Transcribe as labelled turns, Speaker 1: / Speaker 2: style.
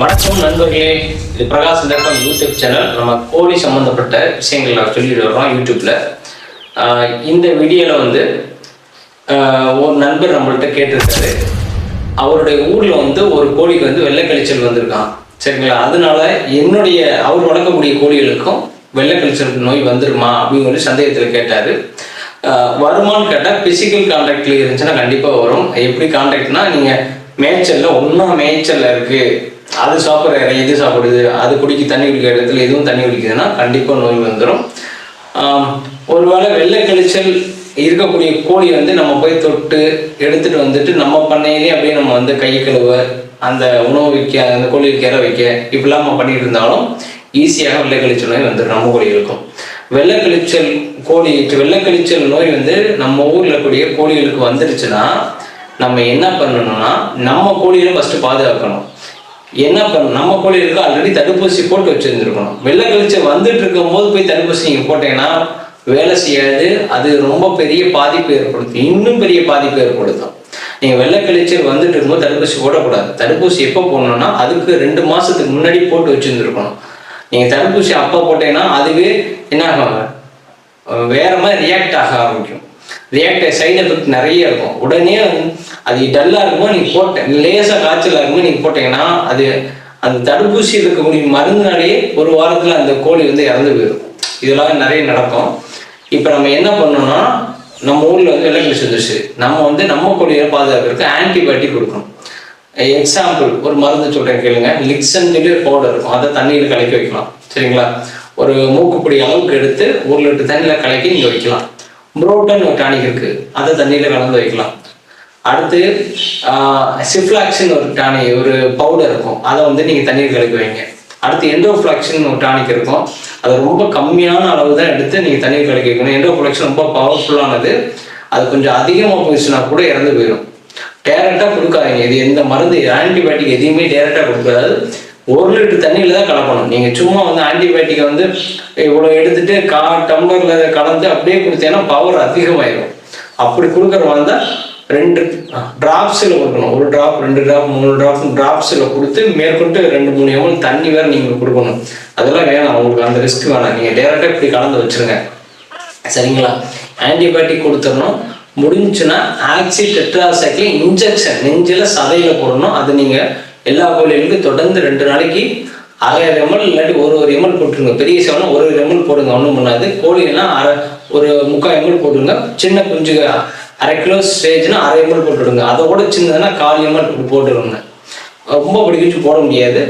Speaker 1: வணக்கம் நண்பர்களே. இது பிரகாஷ் இலக்கம் யூடியூப் சேனல் நம்ம கோழி சம்மந்தப்பட்ட விஷயங்கள் நான் சொல்லிட்டு வர்றோம் யூடியூப்ல இந்த வீடியோவில் வந்து ஒரு நண்பர் நம்மள்கிட்ட கேட்டிருக்காரு. அவருடைய ஊர்ல வந்து ஒரு கோழிக்கு வந்து வெள்ளைக்கழிச்சல் வந்திருக்கான் சரிங்களா? அதனால என்னுடைய அவர் வளர்க்கக்கூடிய கோழிகளுக்கும் வெள்ளைக்கழிச்சல் நோய் வந்துருமா அப்படின்னு சொல்லி சந்தேகத்தில் கேட்டாரு. வருமானு வருமான்னு கேட்டால் பிசிக்கல் கான்டாக்ட்ல இருந்துச்சுன்னா கண்டிப்பாக வரும். எப்படி கான்டாக்ட்னா நீங்கள் மேய்ச்சல்ல ஒன்றா மேய்ச்சல்ல இருக்கு. அது சாப்பிட்ற இடம் எது சாப்பிடுது? அது குடிக்க தண்ணி குடிக்கிற இடத்துல எதுவும் தண்ணி குடிக்குதுன்னா கண்டிப்பாக நோய் வந்துடும் ஒருவேளை வெள்ளை கழிச்சல் இருக்கக்கூடிய கோழி வந்து நம்ம போய் தொட்டு எடுத்துகிட்டு வந்துட்டு நம்ம பண்ணையிலே அப்படியே நம்ம வந்து கை கழுவ அந்த உணவு வைக்க அந்த கோழி கிற வைக்க இப்படிலாம் நம்ம பண்ணிட்டு இருந்தாலும் ஈஸியாக வெள்ளை கழிச்சல் நோய் வந்துடும் நம்ம கோழிகளுக்கும் வெள்ளை கழிச்சல் கோழி வெள்ளை கழிச்சல் நோய் வந்து நம்ம ஊரில் கூடிய கோழிகளுக்கு வந்துருச்சுன்னா நம்ம என்ன பண்ணணும்னா நம்ம கோழிகளை ஃபஸ்ட்டு பாதுகாக்கணும். என்ன பண்ணணும் நம்ம கோழிகளுக்கு ஆல்ரெடி தடுப்பூசி போட்டு வச்சிருந்துருக்கணும். வெள்ளை கழிச்சு வந்துட்டு இருக்கும் போது போய் தடுப்பூசி நீங்க போட்டீங்கன்னா வேலை செய்யாது. அது ரொம்ப பெரிய பாதிப்பு ஏற்படுத்தும். இன்னும் பெரிய பாதிப்பு ஏற்படுத்தும். நீங்க வெள்ளை கழிச்சல் வந்துட்டு இருக்கும்போது தடுப்பூசி போடக்கூடாது. தடுப்பூசி எப்போ போடணும்னா அதுக்கு ரெண்டு மாசத்துக்கு முன்னாடி போட்டு வச்சிருந்துருக்கணும். நீங்க தடுப்பூசி அப்போ போட்டீங்கன்னா அதுவே என்ன ஆகும் வேற மாதிரி ரியாக்ட் ஆக ஆரம்பிக்கும். ரியாக்ட் சைடு எஃபெக்ட் நிறைய இருக்கும். உடனே அது டல்லாக இருக்குமோ நீங்கள் போட்ட லேசாக காய்ச்சலாக இருக்குமோ நீங்கள் போட்டீங்கன்னா அது அந்த தடுப்பூசி இருக்கக்கூடிய மருந்துனாலேயே ஒரு வாரத்தில் அந்த கோழி வந்து இறந்து போயிடும். இதெல்லாம் நிறைய நடக்கும். இப்போ நம்ம என்ன பண்ணோம்னா நம்ம ஊரில் வந்து வெள்ளக்கிழி செஞ்சிருச்சு நம்ம வந்து நம்ம கோழியை பாதுகாக்கிறதுக்கு ஆன்டிபயோட்டிக் கொடுக்கணும். எக்ஸாம்பிள் ஒரு மருந்து சொல்கிறேன் கேளுங்க. லிக்ஸன் சொல்லி ஒரு பவுடர் இருக்கும். அதை தண்ணியில் கலக்கி வைக்கலாம். சரிங்களா? ஒரு மூக்குப்பொடி அளவுக்கு எடுத்து ஒரு லிட்டர் தண்ணியில் கலக்கி நீங்கள் வைக்கலாம். புரோட்டன் ஒரு டானிக் இருக்கு. அதை தண்ணியில் கலந்து வைக்கலாம். அடுத்து சிஃப்ளாக்சின் ஒரு டானி ஒரு பவுடர் இருக்கும். அதை வந்து நீங்க தண்ணீர் கலக்கி வைங்க. அடுத்து எண்டோஃப்ளாக்சின் ஒரு டானிக் இருக்கும். அது ரொம்ப கம்மியான அளவு தான் எடுத்து நீங்க தண்ணீர் கலக்கி வைக்கணும். எண்டோஃப்ளாக்சின் ரொம்ப பவர்ஃபுல்லானது. அது கொஞ்சம் அதிகமாக போயிடுச்சுன்னா கூட இறந்து போயிடும். டேரெக்டாக கொடுக்காதீங்க. இது எந்த மருந்து ஆன்டிபயோட்டிக் எதையுமே டேரெக்டாக கொடுக்காது. ஒரு லிட்டர் தண்ணியில பண்ணணும் நீங்கள் சும்மா வந்து ஆன்டிபயோட்டிக்கை வந்து இவ்வளோ எடுத்துட்டு கா டம்ளரில் கலந்து அப்படியே கொடுத்தீங்கன்னா பவர் அதிகமாயிடும் அப்படி கொடுக்குற வந்தால் ரெண்டு டிராப்ஸில் கொடுக்கணும். ஒரு டிராப் ரெண்டு டிராப் மூணு டிராப் டிராப்ஸில் கொடுத்து மேற்கொண்டு ரெண்டு மூணு எவ்வளோ தண்ணி வேறு நீங்கள் கொடுக்கணும். அதெல்லாம் வேணாம். உங்களுக்கு அந்த ரிஸ்க் வேணாம். நீங்கள் டேரெக்டாக இப்படி கலந்து வச்சிருங்க. சரிங்களா? ஆன்டிபயோட்டிக் கொடுத்துடணும். முடிஞ்சுன்னா ஆக்சி டெட்ராசைக்ளின் இன்ஜெக்ஷன் நெஞ்சில் சதையில் போடணும். அது நீங்கள் எல்லா கோழிகளுக்கும் தொடர்ந்து ரெண்டு நாளைக்கு ஆயிரம் எம்எல் இல்லாட்டி ஒரு ஒரு எம்எல் போட்டுருங்க. பெரிய சேவனா ஒரு ஒரு எம்எல் போடுங்க ஒன்றும் பண்ணாது. கோழிலாம் அரை ஒரு முக்கால் எம்எல் போட்டுருங்க. சின்ன குஞ்சு அரை கிலோ ஸ்டேஜ்னா அரை எம்எல் போட்டுவிடுங்க அதை விட சின்னதுன்னா கால் எம்எல் போட்டுருங்க. ரொம்ப பிடிக்கிச்சு போட முடியாது.